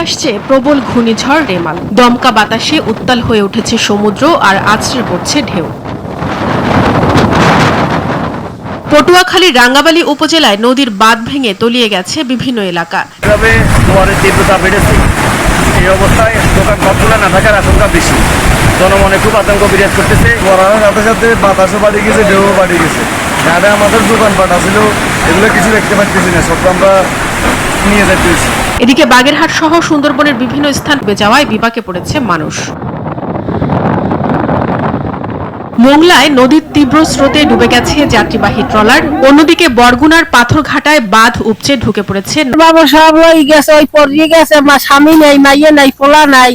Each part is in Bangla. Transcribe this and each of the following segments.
আসছে প্রবল ঘূর্ণিঝড় রেমাল। দমকা বাতাসে উত্তাল হয়ে উঠেছে সমুদ্র আর আছড়ে পড়ছে ঢেউ। পটুয়াখালীর রাঙ্গাবালী উপজেলায় নদীর বাঁধ ভেঙে তলিয়ে গেছে বিভিন্ন এলাকা। তীব্রতা বেড়েছে। এই অবস্থায় দোকান সবগুলো না থাকার আশঙ্কা বেশি। জনমনে খুব আতঙ্ক বিরাজ করতেছে। পড়ানোর সাথে সাথে বাতাসও বাড়ি গেছে ঢেউও বাড়ি গেছে। যারা আমাদের দোকানপাট আছিল এগুলো কিছু দেখতে পাচ্ছি না সব আমরা নিয়ে যাচ্ছি এদিকে বাগেরহাট সহ সুন্দরবনের বিভিন্ন স্থান ডুবে যাওয়ায় বিপাকে পড়েছে মানুষ। মোংলায় নদীর তীব্র স্রোতে ডুবে গেছে যাত্রীবাহী ট্রলার। অন্যদিকে বরগুনার পাথরঘাটায় বাঁধ উপচে ঢুকে পড়েছে। বাবা সব লই গেছে ওই পড়িয়ে গেছে মা স্বামী নাই মাইয়ে নাই পোলা নাই।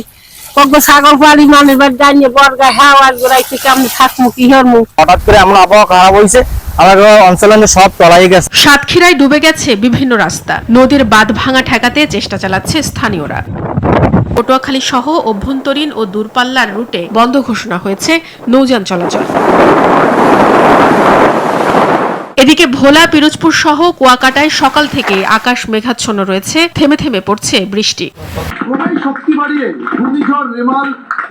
কত ছাগল পালি মানুষ বাড়ি জানিয়ে বর্গা হ্যাঁ আর থেকে আমি থাকব কি হরমু? হঠাৎ করে আমরা আবহাওয়া খারাপ হয়েছে আমাদের অঞ্চলে সব তলাই গেছে। সাতক্ষীরায় ডুবে গেছে বিভিন্ন রাস্তা। নদীর বাঁধ ভাঙা ঠেকাতে চেষ্টা চালাচ্ছে স্থানীয়রা। পটুয়াখালী সহ অভ্যন্তরীণ ও দূরপাল্লার রুটে বন্ধ ঘোষণা হয়েছে নৌযান চলাচল। এদিকে ভোলা পিরোজপুর সহ কুয়াকাটায় সকাল থেকে আকাশ মেঘাচ্ছন্ন রয়েছে থেমে থেমে পড়ছে বৃষ্টি। শক্তি বাড়িয়ে ঘূর্ণিঝড় রেমাল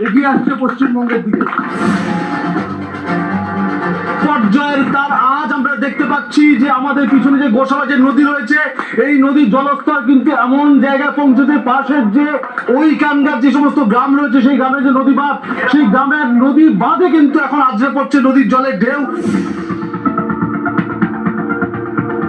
এগিয়ে আসছে পশ্চিমবঙ্গের দিকে। পর্যায়ের তার আজ আমরা দেখতে পাচ্ছি যে আমাদের পিছনে যে গোসাবাজের নদী রয়েছে, এই নদীর জলস্তর কিন্তু এমন জায়গায় পৌঁছেছে, পাশের যে ওইখানকার যে সমস্ত গ্রাম রয়েছে, সেই গ্রামের যে নদী বাঁধ সেই গ্রামের নদী বাঁধে কিন্তু এখন আজরে পড়ছে নদীর জলের ঢেউ।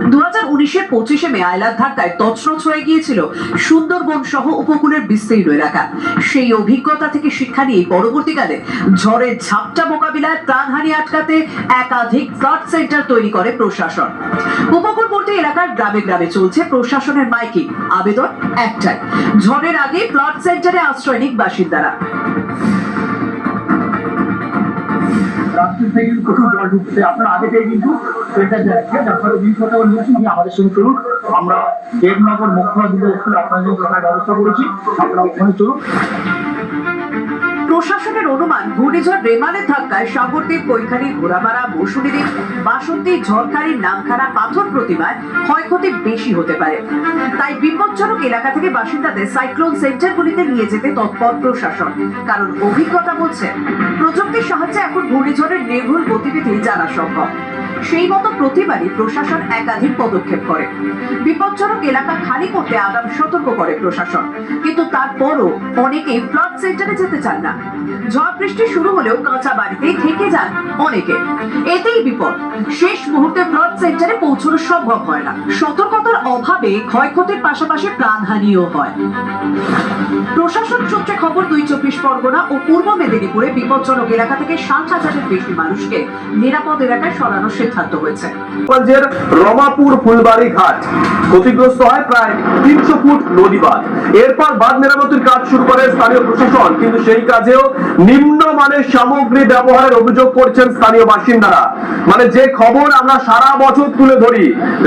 দু হাজার উনিশের পঁচিশে মে আয়লার ধাক্কায় তছনছ হয়ে গিয়েছিল সুন্দরবন সহ উপকূলের বিস্তীর্ণ এলাকা। সেই অভিজ্ঞতা থেকে শিক্ষা নিয়ে পরবর্তীকালে ঝড়ের ঝাপটা মোকাবিলায় প্রাণহানি আটকাতে একাধিক ফ্লাড সেন্টার তৈরি করে প্রশাসন। উপকূলবর্তী এলাকার গ্রামে গ্রামে চলছে প্রশাসনের মাইকিং। আবেদন একটাই, ঝড়ের আগে ফ্লাড সেন্টারে আশ্রয় নিক বাসিন্দারা। রাত্রি আপনারা আগে থেকে কিন্তু এটা বিশ কথা বলেছেন আমি আমাদের সঙ্গে চলুন। আমরা দেবনগর মুখ্যমন্ত্রী স্কুলে আপনার জন্য ব্যবস্থা করেছি। আপনারা ওখানে চলুন। প্রশাসনের অনুমান, ঘূর্ণিঝড় রেমালের ধাক্কায় সাগরদ্বীপ, কৈখালী ঘোড়ামারা মৌসুমীদ্বীপ বাসন্তী ঝড়খালি নামখানা, পাথর প্রতিমায় ক্ষয়ক্ষতি বেশি হতে পারে। তাই বিপজ্জনক এলাকা থেকে বাসিন্দাদের সাইক্লোন সেন্টারগুলিতে নিয়ে যেতে তৎপর প্রশাসন। কারণ অভিজ্ঞতা বলছে, প্রযুক্তির সাহায্যে এখন ঘূর্ণিঝড়ের নির্ভুল গতিবিধি জানা সম্ভব। সেই মতো প্রতিবারই প্রশাসন একাধিক পদক্ষেপ করে। বিপজ্জনক এলাকা খালি করতে আগাম সতর্ক করে প্রশাসন। কিন্তু তারপরও অনেকেই ফ্লাড সেন্টারে যেতে চান না। ঝড় বৃষ্টি শুরু হলেও কাঁচা বাড়িতেই থেকে যান অনেকে। এতেই বিপদ। শেষ মুহূর্তে ফ্লাড সেন্টারে পৌঁছানো সম্ভব হয় না। সতর্কতার অভাবে ক্ষয়ক্ষতির পাশাপাশি প্রাণহানিও হয়। প্রশাসন সূত্রে খবর, দুই চব্বিশ পরগনা ও পূর্ব মেদিনীপুরে বিপজ্জনক এলাকা থেকে ষাট হাজারের বেশি মানুষকে নিরাপদ এলাকায় সরানোর সিদ্ধান্ত হয়েছে। রমাপুর ফুলবাড়ি ঘাট ক্ষতিগ্রস্ত হয় প্রায় তিনশো ফুট নদী বাঁধ এরপর বাঁধ মেরামতির কাজ শুরু করে স্থানীয় প্রশাসন, কিন্তু সেই কাজেও নিম্নমানের সামগ্রী ব্যবহারের অভিযোগ করছেন স্থানীয় বাসিন্দারা। মানে যে খবর আমরা সারা বছর তুলে ধরি,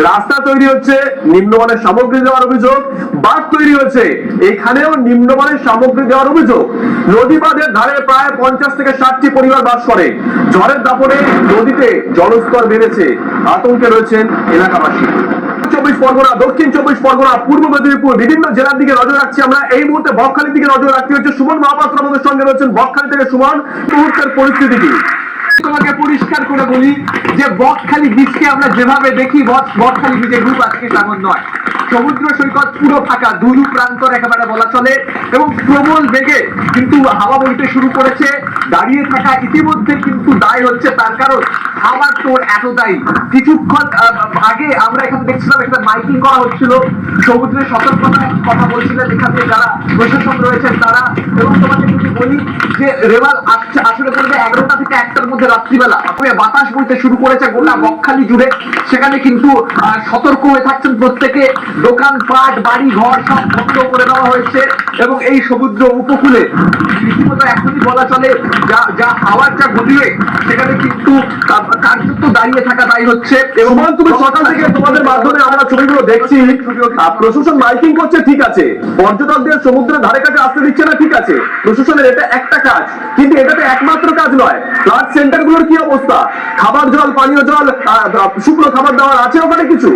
রাস্তা তৈরি হচ্ছে, নিম্নমানের সামগ্রী দেওয়ার অভিযোগ, বাঁধ তৈরি হচ্ছে এখানেও নিম্নমানের সামগ্রী দেওয়ার অভিযোগ। নদী বাঁধের ধারে প্রায় পঞ্চাশ থেকে ষাটটি পরিবার বাস করে। ঝড়ের দাপটে নদীতে জলস্তর বেড়েছে। আতঙ্কে রয়েছেন এলাকাবাসী। চব্বিশ পরগনা, দক্ষিণ চব্বিশ পরগনা, পূর্ব মেদিনীপুর, বিভিন্ন জেলার দিকে নজর রাখছি আমরা। এই মুহূর্তে বকখালির দিকে নজর রাখতে হচ্ছে। সুমন মহাপাত্র আমাদের সঙ্গে রয়েছেন। বকখালি থেকে সুমন মুহূর্তের পরিস্থিতি কি? তোমাকে পরিষ্কার করে বলি যে বকখালি বীজকে আমরা যেভাবে দেখি, বক- বকখালি বীজের রূপ আজকে তেমন নয়। সমুদ্র সৈকত পুরো ফাঁকা দুরু প্রান্তর একেবারে বলা চলে এবং প্রবল বেগে কিন্তু হাওয়া বইতে শুরু করেছে। দাঁড়িয়ে থাকা ইতিমধ্যে কিন্তু দায় হচ্ছে তার কারণ। হাওয়ার তোর এতটাই কিছুক্ষণ আগে আমরা এখানে দেখছিলাম একটা মাইকিং করা হচ্ছিল। সমুদ্রের সতর্কতার কথা বলছিলেন এখানে যারা প্রশাসন রয়েছেন তারা। এবং তোমাকে যদি বলি যে রেওয়াল আসছে, আসলে পড়বে এগারোটা থেকে একটার মধ্যে রাত্রিবেলা। বাতাস বইতে শুরু করেছে গোটা বকখালি জুড়ে। সেখানে কিন্তু সতর্ক হয়ে থাকছেন প্রত্যেকে। দোকান, পাট, বাড়ি, ঘর সব বন্ধ করে দেওয়া হয়েছে। এবং এই সমুদ্র উপকূলে রীতিমতো এখনই বলা চলে, যা যা হাওয়ার যা গতিবে সেখানে কিন্তু দাঁড়িয়ে থাকা তাই হচ্ছে। এবং তুমি সকাল থেকে তোমাদের মাধ্যমে আমরা ছবিগুলো দেখছি। প্রশাসন মাইকিং করছে ঠিক আছে। পর্যটকদের সমুদ্রের ধারে কাছে আসতে দিচ্ছে না ঠিক আছে। প্রশাসনের এটা একটা কাজ। কিন্তু এটাতে একমাত্র কাজ নয়। ফ্লাড সেন্টারগুলোর কি অবস্থা? খাবার জল পানীয় জল শুকনো খাবার দাবার আছে ওখানে কিছু?